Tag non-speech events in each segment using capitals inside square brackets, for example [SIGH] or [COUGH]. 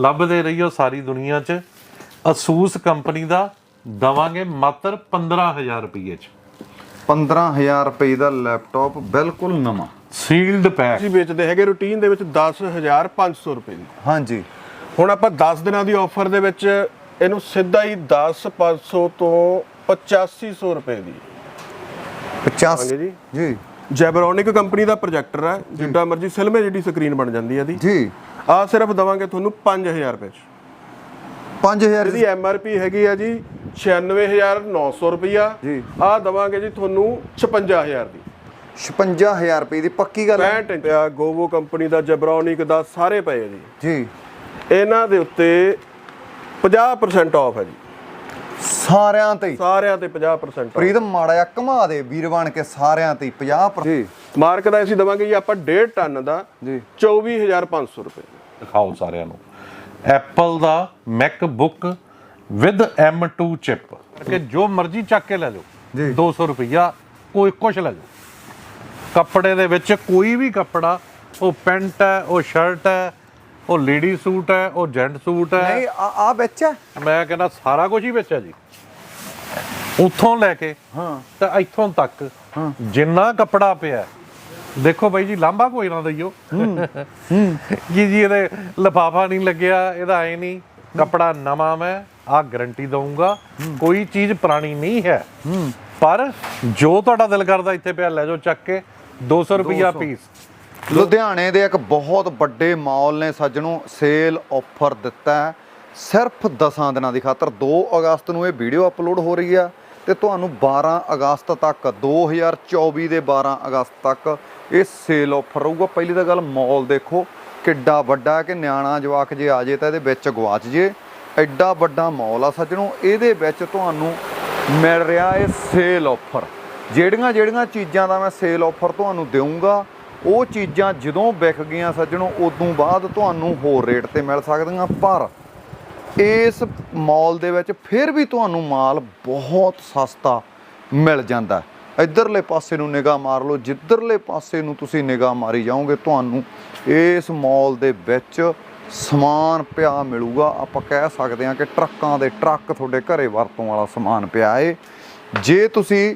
ਲੱਭਦੇ ਰਹੀਓ ਸਾਰੀ ਦੁਨੀਆ 'ਚ। ਅਸੂਸ ਕੰਪਨੀ ਦਾ ਦਵਾਂਗੇ ਮਾਤਰ 15000 ਰੁਪਏ 'ਚ। 15000 ਰੁਪਏ ਦਾ ਲੈਪਟਾਪ ਬਿਲਕੁਲ ਨਵਾਂ। ਸੀਲਡ ਪੈਕ ਅਸੀਂ ਵੇਚਦੇ ਹੈਗੇ ਰੂਟੀਨ ਦੇ ਵਿੱਚ 10500 ਰੁਪਏ ਦੀ। ਹਾਂਜੀ। ਹੁਣ ਆਪਾਂ 10 ਦਿਨਾਂ ਦੀ ਆਫਰ ਦੇ ਵਿੱਚ ਇਹਨੂੰ ਸਿੱਧਾ ਹੀ 10500 ਤੋਂ 8500 ਰੁਪਏ ਦੀ। 50 ਹਾਂਜੀ ਜੀ। ਜੀ। ਜੈਬਰੋਨਿਕ ਕੰਪਨੀ ਦਾ ਪ੍ਰੋਜੈਕਟਰ ਹੈ। ਜਿੱਡਾ ਮਰਜ਼ੀ ਸਿਲਮੇ ਜਿਹੜੀ ਸਕਰੀਨ ਬਣ ਜਾਂਦੀ ਹੈ ਇਹਦੀ। ਜੀ। ਆ ਸਿਰਫ ਦਵਾਂਗੇ ਤੁਹਾਨੂੰ 5000 ਰੁਪਏ ਚ। 5000 ਇਹਦੀ ਐਮ ਆਰ ਪੀ ਹੈਗੀ ਆ ਜੀ 96900 ਰੁਪਿਆ ਜੀ। ਆ ਦਵਾਂਗੇ ਜੀ ਤੁਹਾਨੂੰ 56000 ਦੀ। 56000 ਰੁਪਏ ਦੀ ਪੱਕੀ ਗੱਲ ਹੈ। 65 ਇੰਚ। ਪਿਆ ਗੋਵੋ ਕੰਪਨੀ ਦਾ ਜੈਬਰੋਨਿਕ ਦਾ ਸਾਰੇ ਪਏ ਜੀ। ਜੀ। ਇਹਨਾਂ ਦੇ ਉੱਤੇ 50% ਆਫ ਹੈ ਜੀ। ਸਾਰਿਆਂ ਤੇ। ਸਾਰਿਆਂ ਤੇ 50% off। ਪ੍ਰੀਤ ਮਾੜਾ ਜਿਹਾ ਘੁਮਾ ਦੇ ਵੀਰ ਬਣ ਕੇ ਸਾਰਿਆਂ ਤੇ 50 ਜੀ। ਮਾਰਕ ਦਾ ਅਸੀਂ ਦਵਾਂਗੇ ਜੀ ਆਪਾਂ 1.5 ਟਨ ਦਾ ਜੀ। 24500 ਰੁਪਏ। ਦਿਖਾਓ ਸਾਰਿਆਂ ਨੂੰ। ਐਪਲ ਦਾ ਮੈਕਬੁੱਕ ਵਿਦ M2 ਚਿਪ ਕਿ ਜੋ ਮਰਜ਼ੀ ਚੱਕ ਕੇ ਲੈ ਜੀ। ਜਾਓ 200 ਰੁਪਈਆ ਕੋਈ ਕੁਛ ਲੈ ਜਾਓ ਕੱਪੜੇ ਦੇ ਵਿੱਚ ਕੋਈ ਵੀ ਕੱਪੜਾ ਉਹ ਪੈਂਟ ਹੈ ਉਹ ਸ਼ਰਟ ਹੈ ਉਹ ਲੇਡੀ ਸੂਟ ਹੈ ਉਹ ਜੈਂਟ ਸੂਟ ਹੈ। ਨਹੀਂ ਆ ਆ ਵਿੱਚ ਹੈ? ਮੈਂ ਕਹਿੰਦਾ ਸਾਰਾ ਕੁਝ ਹੀ ਵਿੱਚ ਹੈ ਜੀ। ਉੱਥੋਂ ਲੈ ਕੇ ਹਾਂ। ਤੇ ਇੱਥੋਂ ਤੱਕ ਜਿੰਨਾ ਕੱਪੜਾ ਪਿਆ ਦੇਖੋ ਬਾਈ ਜੀ ਲਾਂਬਾ ਕੋਈ ਨਾ ਦਈਓ। ਜੀ ਜੀ ਇਹਦੇ ਲਫਾਫਾ ਨਹੀਂ ਲੱਗਿਆ ਇਹਦਾ ਐ ਨਹੀਂ ਕੱਪੜਾ ਨਵਾਂ ਮੈਂ ਆ ਗਾਰੰਟੀ ਦਊਂਗਾ। ਕੋਈ ਚੀਜ਼ ਪੁਰਾਣੀ ਨਹੀਂ ਹੈ। ਪਰ ਜੋ ਤੁਹਾਡਾ ਦਿਲ ਕਰਦਾ ਇੱਥੇ ਪਿਆ ਲੈ ਜਾਓ ਚੱਕ ਕੇ 200 ਰੁਪਿਆ ਪੀਸ ਲੁਧਿਆਣੇ ਦੇ ਇੱਕ ਬਹੁਤ ਵੱਡੇ ਮਾਲ ਨੇ ਸੱਜਣੋ ਸੇਲ ਆਫਰ ਦਿੱਤਾ ਸਿਰਫ 10 ਦਿਨਾਂ ਦੀ ਖਾਤਰ 2 ਅਗਸਤ ਨੂੰ ਇਹ ਵੀਡੀਓ ਅਪਲੋਡ ਹੋ ਰਹੀ ਆ ਤੇ ਤੁਹਾਨੂੰ 12 ਅਗਸਤ ਤੱਕ 2024 ਦੇ 12 ਅਗਸਤ ਤੱਕ ਇਹ ਸੇਲ ਆਫਰ ਰਹੂਗਾ। ਪਹਿਲੀ ਤਾਂ ਗੱਲ ਮਾਲ ਦੇਖੋ, ਕਿੱਡਾ ਵੱਡਾ ਕਿ ਨਿਆਣਾ ਜਵਾਕ ਜੇ ਆ ਜੇ ਤਾਂ ਇਹਦੇ ਵਿੱਚ ਗਵਾਚ ਜੇ। ਐਡਾ ਵੱਡਾ ਮਾਲ ਆ ਸੱਜਣੋ, ਇਹਦੇ ਵਿੱਚ ਤੁਹਾਨੂੰ ਮਿਲ ਰਿਹਾ ਇਹ ਸੇਲ ਆਫਰ ਜਿਹੜੀਆਂ ਜਿਹੜੀਆਂ ਚੀਜ਼ਾਂ ਦਾ ਮੈਂ ਸੇਲ ਆਫਰ ਤੁਹਾਨੂੰ ਦੇਵਾਂਗਾ ਉਹ ਚੀਜ਼ਾਂ ਜਦੋਂ ਵਿਕ ਗਈਆਂ ਸੱਜਣੋ, ਉਦੋਂ ਬਾਅਦ ਤੁਹਾਨੂੰ ਹੋਰ ਰੇਟ ਤੇ ਮਿਲ ਸਕਦੀਆਂ। ਪਰ ਇਸ ਮਾਲ ਦੇ ਵਿੱਚ ਫਿਰ ਵੀ ਤੁਹਾਨੂੰ ਮਾਲ ਬਹੁਤ ਸਸਤਾ ਮਿਲ ਜਾਂਦਾ। ਇੱਧਰਲੇ ਪਾਸੇ ਨੂੰ ਨਿਗਾਹ ਮਾਰ ਲਓ, ਜਿੱਧਰਲੇ ਪਾਸੇ ਨੂੰ ਤੁਸੀਂ ਨਿਗਾਹ ਮਾਰੀ ਜਾਓਗੇ, ਤੁਹਾਨੂੰ ਇਸ ਮਾਲ ਦੇ ਵਿੱਚ ਸਮਾਨ ਪਿਆ ਮਿਲੂਗਾ। ਆਪਾਂ ਕਹਿ ਸਕਦੇ ਹਾਂ ਕਿ ਟਰੱਕਾਂ ਦੇ ਟਰੱਕ ਤੁਹਾਡੇ ਘਰੇ ਵਰਤੋਂ ਵਾਲਾ ਸਮਾਨ ਪਿਆ ਏ। ਜੇ ਤੁਸੀਂ